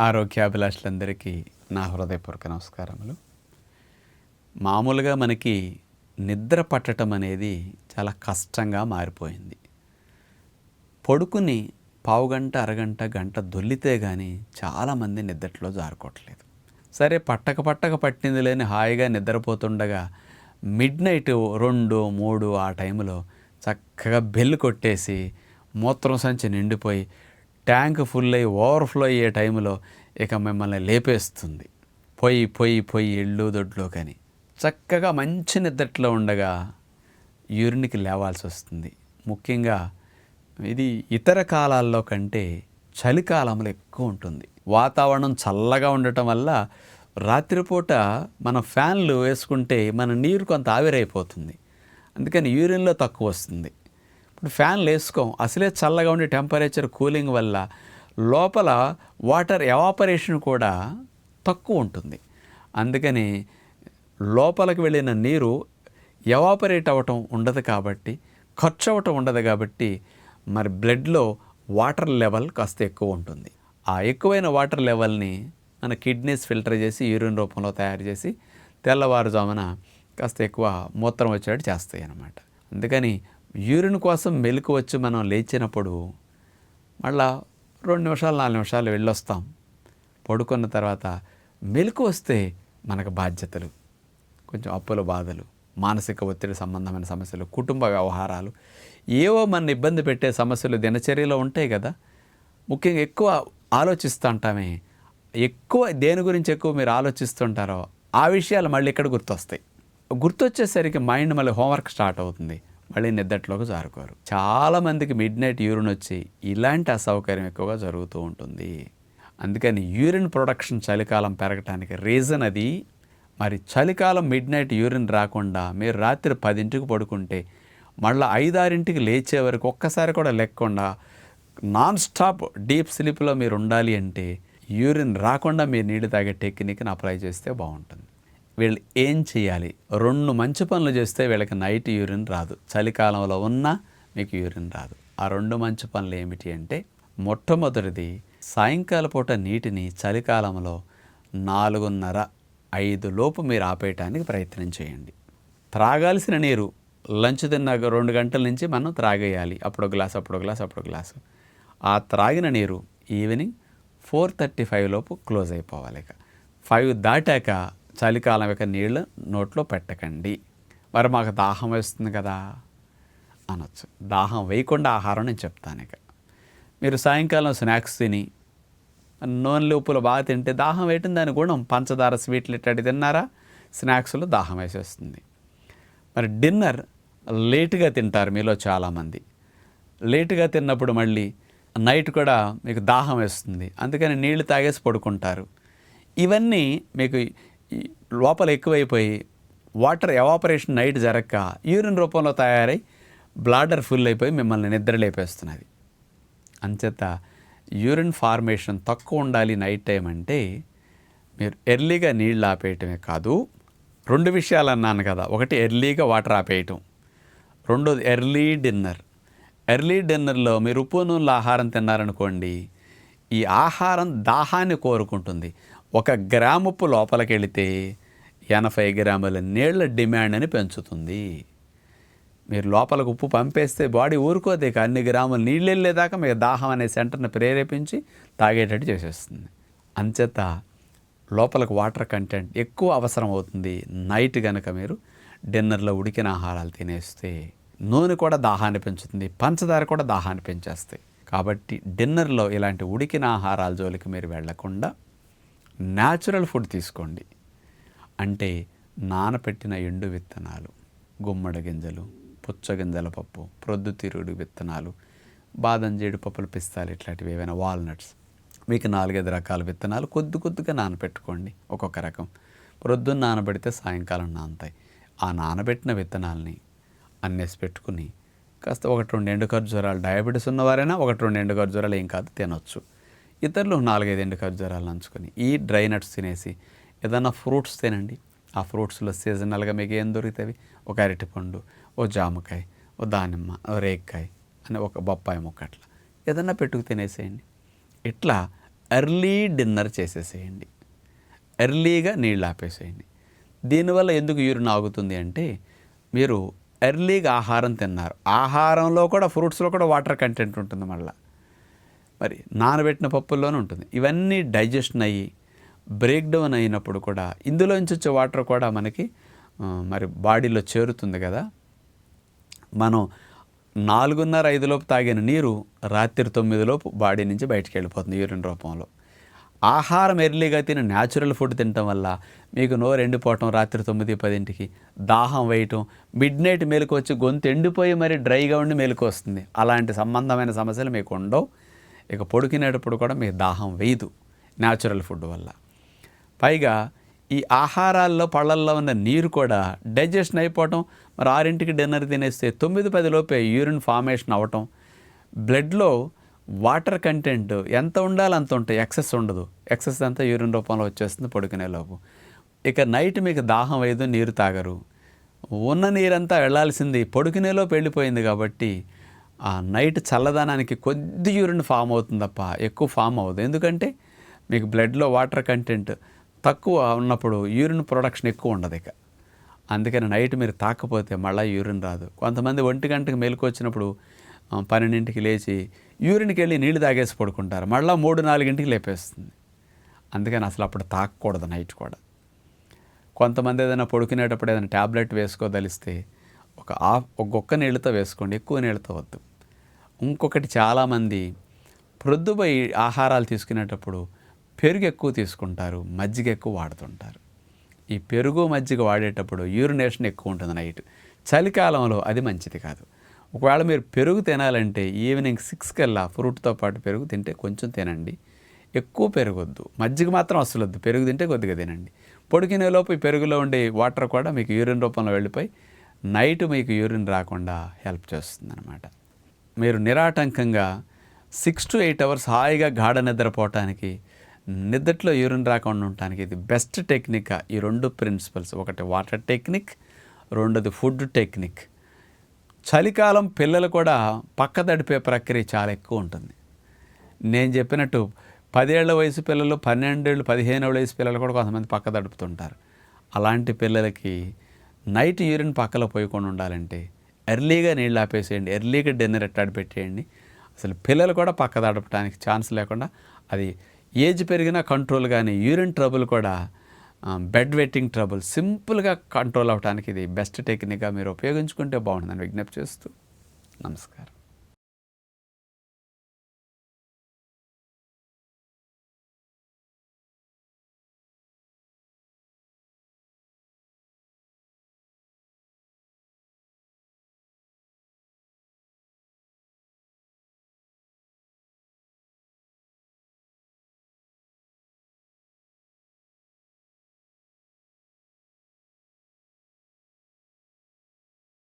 ఆరోగ్యాభిలాషులందరికీ నా హృదయపూర్వక నమస్కారములు. మామూలుగా మనకి నిద్ర పట్టడం అనేది చాలా కష్టంగా మారిపోయింది. పడుకుని పావుగంట అరగంట గంట దొల్లితే కానీ చాలామంది నిద్రలో జారుకోవట్లేదు. సరే పట్టక పట్టక పట్టింది లేని హాయిగా నిద్రపోతుండగా మిడ్ నైట్ రెండు మూడు ఆ టైంలో చక్కగా బెల్లు కొట్టేసి మూత్రం సంచి నిండిపోయి ట్యాంక్ ఫుల్ అయ్యి ఓవర్ఫ్లో అయ్యే టైంలో ఇక మిమ్మల్ని లేపేస్తుంది. పొయ్యి పొయ్యి పొయ్యి ఇళ్ళు దొడ్లో కానీ చక్కగా మంచి నిద్రలో ఉండగా యూరిన్కి లేవాల్సి వస్తుంది. ముఖ్యంగా ఇది ఇతర కాలాల్లో కంటే చలికాలంలో ఎక్కువ ఉంటుంది. వాతావరణం చల్లగా ఉండటం వల్ల రాత్రిపూట మన ఫ్యాన్లు వేసుకుంటే మన నీరు కొంత ఆవిరైపోతుంది. అందుకని యూరిన్లో తక్కువ వస్తుంది. ఇప్పుడు ఫ్యాన్లు వేసుకోం. అసలే చల్లగా ఉండే టెంపరేచర్ కూలింగ్ వల్ల లోపల వాటర్ ఎవాపరేషన్ కూడా తక్కువ ఉంటుంది. అందుకని లోపలికి వెళ్ళిన నీరు ఎవాపరేట్ అవ్వటం ఉండదు కాబట్టి ఖర్చు అవ్వటం ఉండదు కాబట్టి మరి బ్లడ్లో వాటర్ లెవెల్ కాస్త ఎక్కువ ఉంటుంది. ఆ ఎక్కువైన వాటర్ లెవెల్ని మన కిడ్నీస్ ఫిల్టర్ చేసి యూరిన్ రూపంలో తయారు చేసి తెల్లవారుజామున కాస్త ఎక్కువ మూత్రం వచ్చేటట్టు చేస్తాయి అన్నమాట అందుకని యూరిన్ కోసం మెలకు వచ్చి మనం లేచినప్పుడు మళ్ళా రెండు నిమిషాలు నాలుగు నిమిషాలు వెళ్ళొస్తాం. పడుకున్న తర్వాత మెలకు వస్తే మనకు బాధ్యతలు కొంచెం అప్పుల బాధలు మానసిక ఒత్తిడి సంబంధమైన సమస్యలు కుటుంబ వ్యవహారాలు ఏవో మన ఇబ్బంది పెట్టే సమస్యలు దినచర్యలో ఉంటాయి కదా. ముఖ్యంగా ఎక్కువ ఆలోచిస్తూ ఉంటామే. ఎక్కువ దేని గురించి ఎక్కువ మీరు ఆలోచిస్తుంటారో ఆ విషయాలు మళ్ళీ ఇక్కడ గుర్తొస్తాయి. గుర్తొచ్చేసరికి మైండ్ మళ్ళీ హోంవర్క్ స్టార్ట్ అవుతుంది. మళ్ళీ నిద్దట్లోకి జారుకోరు. చాలామందికి మిడ్ నైట్ యూరిన్ వచ్చి ఇలాంటి అసౌకర్యం ఎక్కువగా జరుగుతూ ఉంటుంది. అందుకని యూరిన్ ప్రొడక్షన్ చలికాలం పెరగటానికి రీజన్ అది. మరి చలికాలం మిడ్ నైట్ యూరిన్ రాకుండా మీరు రాత్రి పదింటికి పడుకుంటే మళ్ళీ ఐదారింటికి లేచే వరకు ఒక్కసారి కూడా లేకుండా నాన్ స్టాప్ డీప్ స్లీప్లో మీరు ఉండాలి అంటే యూరిన్ రాకుండా మీరు నీళ్ళు తాగే టెక్నిక్ని అప్లై చేస్తే బాగుంటుంది. వీళ్ళు ఏం చేయాలి? రెండు మంచి పనులు చేస్తే వీళ్ళకి నైట్ యూరిన్ రాదు. చలికాలంలో ఉన్నా మీకు యూరిన్ రాదు. ఆ రెండు మంచి పనులు ఏమిటి అంటే మొట్టమొదటిది సాయంకాల పూట నీటిని చలికాలంలో నాలుగున్నర ఐదు లోపు మీరు ఆపేయటానికి ప్రయత్నం చేయండి. త్రాగాల్సిన నీరు లంచ్ తిన్న రెండు గంటల నుంచి మనం త్రాగేయాలి. అప్పుడు గ్లాస్ అప్పుడు గ్లాస్ అప్పుడు గ్లాసు. ఆ త్రాగిన నీరు ఈవినింగ్ ఫోర్ థర్టీ ఫైవ్ లోపు క్లోజ్ అయిపోవాలి ఇక. ఫైవ్ దాటాక చలికాలం యొక్క నీళ్ళు నోట్లో పెట్టకండి. మరి మాకు దాహం వేస్తుంది కదా? అనొచ్చు. దాహం వేయకుండా ఆహారం నేను చెప్తాను ఇక. మీరు సాయంకాలం స్నాక్స్ తిని నూనె ఉప్పులు బాగా తింటే దాహం వేయటం దాని గుణం పంచదార స్వీట్లు ఇట్లాంటి తిన్నారా? స్నాక్స్లో దాహం వేసేస్తుంది. మరి డిన్నర్ లేటుగా తింటారు మీలో చాలామంది. లేటుగా తిన్నప్పుడు మళ్ళీ నైట్ కూడా మీకు దాహం వేస్తుంది. అందుకని నీళ్ళు తాగేసి పడుకుంటారు. ఇవన్నీ మీకు లోపల ఎక్కువైపోయి వాటర్ ఎవాపరేషన్ నైట్ జరగక యూరిన్ రూపంలో తయారై బ్లాడర్ ఫుల్ అయిపోయి మిమ్మల్ని నిద్ర లేపేస్తున్నది. అంచేత యూరిన్ ఫార్మేషన్ తక్కువ ఉండాలి నైట్ టైం అంటే మీరు ఎర్లీగా నీళ్ళు ఆపేయటమే కాదు రెండు విషయాలు అన్నాను కదా. ఒకటి ఎర్లీగా వాటర్ ఆపేయటం రెండోది ఎర్లీ డిన్నర్. ఎర్లీ డిన్నర్లో మీరు ఉప్పు నూనెల ఆహారం తిన్నారనుకోండి ఈ ఆహారం దాహాన్ని కోరుకుంటుంది. ఒక గ్రాముపు ఉప్పు లోపలికి వెళితే ఎనభై గ్రాముల నీళ్ళ డిమాండ్ని పెంచుతుంది. మీరు లోపలికి ఉప్పు పంపేస్తే బాడీ ఊరుకోదు ఇక అన్ని గ్రాములు నీళ్ళు వెళ్ళేదాకా మీకు దాహం అనే సెంటర్ని ప్రేరేపించి తాగేటట్టు చేసేస్తుంది. అంచేత లోపలికి వాటర్ కంటెంట్ ఎక్కువ అవసరం అవుతుంది. నైట్ కనుక మీరు డిన్నర్లో ఉడికిన ఆహారాలు తినేస్తే నూనె కూడా దాహాన్ని పెంచుతుంది పంచదార కూడా దాహాన్ని పెంచేస్తాయి. కాబట్టి డిన్నర్లో ఇలాంటి ఉడికిన ఆహారాల జోలికి మీరు వెళ్ళకుండా న్యాచురల్ ఫుడ్ తీసుకోండి. అంటే నానపెట్టిన ఎండు విత్తనాలు గుమ్మడి గింజలు పుచ్చగింజల పప్పు ప్రొద్దుతిరుడు విత్తనాలు బాదం జీడిపప్పులు పిస్తాలు ఇట్లాంటివి ఏవైనా వాల్నట్స్. మీకు నాలుగైదు రకాల విత్తనాలు కొద్ది కొద్దిగా నానబెట్టుకోండి ఒక్కొక్క రకం. ప్రొద్దున నానబెడితే సాయంకాలం నానతాయి. ఆ నానబెట్టిన విత్తనాలని అన్నేసి పెట్టుకుని కాస్త ఒకటి రెండు ఎండు ఖర్జూరాలు డయాబెటీస్ ఉన్నవారైనా ఒకటి రెండు ఎండు ఖర్జూరాలు ఏం కాదు తినొచ్చు. ఇతరులు నాలుగైదు ఎండు ఖర్జూరాలు నంచుకొని ఈ డ్రై నట్స్ తినేసి ఏదైనా ఫ్రూట్స్ తినండి. ఆ ఫ్రూట్స్లో సీజనల్గా మీకు ఏం దొరుకుతాయి? ఒక అరటిపండు ఓ జామకాయ ఓ దానిమ్మ ఓ రేక్కాయ అని ఒక బొప్పాయి ముక్క అట్లా ఏదన్నా పెట్టుకు తినేసేయండి. ఇట్లా ఎర్లీ డిన్నర్ చేసేసేయండి. ఎర్లీగా నీళ్ళు ఆపేసేయండి. దీనివల్ల ఎందుకు యూరిన్ ఆగుతుంది అంటే మీరు ఎర్లీగా ఆహారం తిన్నారు. ఆహారంలో కూడా ఫ్రూట్స్లో కూడా వాటర్ కంటెంట్ ఉంటుంది మళ్ళీ. మరి నానబెట్టిన పప్పుల్లోనే ఉంటుంది. ఇవన్నీ డైజెషన్ అయ్యి బ్రేక్ డౌన్ అయినప్పుడు కూడా ఇందులోంచి వచ్చే వాటర్ కూడా మనకి మరి బాడీలో చేరుతుంది కదా. మనం నాలుగున్నర ఐదులోపు తాగిన నీరు రాత్రి తొమ్మిదిలోపు బాడీ నుంచి బయటికి వెళ్ళిపోతుంది యూరిన్ రూపంలో. ఆహారం ఎర్లీగా తిని న్యాచురల్ ఫుడ్ తినటం వల్ల మీకు నోరు ఎండిపోవటం రాత్రి తొమ్మిది పదింటికి దాహం వేయటం మిడ్ నైట్ మేలుకు వచ్చి గొంతు ఎండిపోయి మరి డ్రైగా ఉండి మేలుకు వస్తుంది అలాంటి సంబంధమైన సమస్యలు మీకు ఉండవు. ఇక పొడికినేటప్పుడు కూడా మీకు దాహం వేయదు న్యాచురల్ ఫుడ్ వల్ల. పైగా ఈ ఆహారాల్లో పళ్ళల్లో ఉన్న నీరు కూడా డైజెషన్ అయిపోవటం మరి ఆరింటికి డిన్నర్ తినేస్తే తొమ్మిది పది లోపే యూరిన్ ఫార్మేషన్ అవ్వటం బ్లడ్లో వాటర్ కంటెంట్ ఎంత ఉండాలి అంత ఉంటాయి ఎక్సెస్ ఉండదు. ఎక్సెస్ అంతా యూరిన్ రూపంలో వచ్చేస్తుంది పడుకునే లోపు. ఇక నైట్ మీకు దాహం వేయదు నీరు తాగరు. ఉన్న నీరంతా వెళ్ళాల్సింది పడుకునేలోపు వెళ్ళిపోయింది కాబట్టి ఆ నైట్ చల్లదనానికి కొద్ది యూరిన్ ఫామ్ అవుతుంది తప్ప ఎక్కువ ఫామ్ అవ్వదు. ఎందుకంటే మీకు బ్లడ్లో వాటర్ కంటెంట్ తక్కువ ఉన్నప్పుడు యూరిన్ ప్రొడక్షన్ ఎక్కువ ఉండదు ఇక. అందుకని నైట్ మీరు తాకపోతే మళ్ళీ యూరిన్ రాదు. కొంతమంది ఒంటి గంటకి మేలుకు వచ్చినప్పుడు పన్నెండింటికి లేచి యూరిన్కి వెళ్ళి నీళ్ళు తాగేసి పడుకుంటారు. మళ్ళీ మూడు నాలుగింటికి లేపేస్తుంది. అందుకని అసలు అప్పుడు తాకూడదు నైట్ కూడా. కొంతమంది ఏదైనా పడుకునేటప్పుడు ఏదైనా ట్యాబ్లెట్ వేసుకోదలిస్తే ఒక ఆఫ్ ఒక్కొక్క నీళ్ళతో వేసుకోండి. ఎక్కువ నీళ్ళతో వద్దు. ఇంకొకటి చాలామంది ప్రొద్దుపై ఆహారాలు తీసుకునేటప్పుడు పెరుగు ఎక్కువ తీసుకుంటారు మజ్జిగ ఎక్కువ వాడుతుంటారు. ఈ పెరుగు మజ్జిగ వాడేటప్పుడు యూరినేషన్ ఎక్కువ ఉంటుంది నైట్. చలికాలంలో అది మంచిది కాదు. ఒకవేళ మీరు పెరుగు తినాలంటే ఈవినింగ్ సిక్స్ కల్లా ఫ్రూట్తో పాటు పెరుగు తింటే కొంచెం తినండి. ఎక్కువ పెరగొద్దు. మజ్జిగ మాత్రం అసలు వద్దు. పెరుగు తింటే కొద్దిగా తినండి. పొడికినే లోపు పెరుగులో ఉండే వాటర్ కూడా మీకు యూరిన్ రూపంలో వెళ్ళిపోయి నైట్ మీకు యూరిన్ రాకుండా హెల్ప్ చేస్తుంది అనమాట మీరు నిరాటంకంగా సిక్స్ టు ఎయిట్ అవర్స్ హాయిగా గాఢ నిద్రపోవటానికి నిద్రలో యూరిన్ రాకుండా ఉండటానికి ఇది బెస్ట్ టెక్నిక్ ఈ రెండు ప్రిన్సిపల్స్ ఒకటి వాటర్ టెక్నిక్ రెండోది ఫుడ్ టెక్నిక్ చలికాలం పిల్లలు కూడా పక్క తడిపే ప్రక్రియ చాలా ఎక్కువ ఉంటుంది. నేను చెప్పినట్టు పదేళ్ళ వయసు పిల్లలు పన్నెండేళ్ళు పదిహేను వయసు పిల్లలు కూడా కొంతమంది పక్క తడుపుతుంటారు అలాంటి పిల్లలకి నైట్ యూరిన్ పక్కలో పోయకుండా ఉండాలంటే ఎర్లీగా నీళ్ళు ఆపేసేయండి. ఎర్లీగా డిన్నర్ ఎట్టాడు పెట్టేయండి. అసలు పిల్లలు కూడా పక్క తడపడానికి ఛాన్స్ లేకుండా అది ఏజ్ పెరిగినా కంట్రోల్ కానీ యూరిన్ ట్రబుల్ కూడా బెడ్ వెట్టింగ్ ట్రబుల్ సింపుల్గా కంట్రోల్ అవడానికి ఇది బెస్ట్ టెక్నిక్గా మీరు ఉపయోగించుకుంటే బాగుంటుందని విజ్ఞప్తి చేస్తూ నమస్కారం.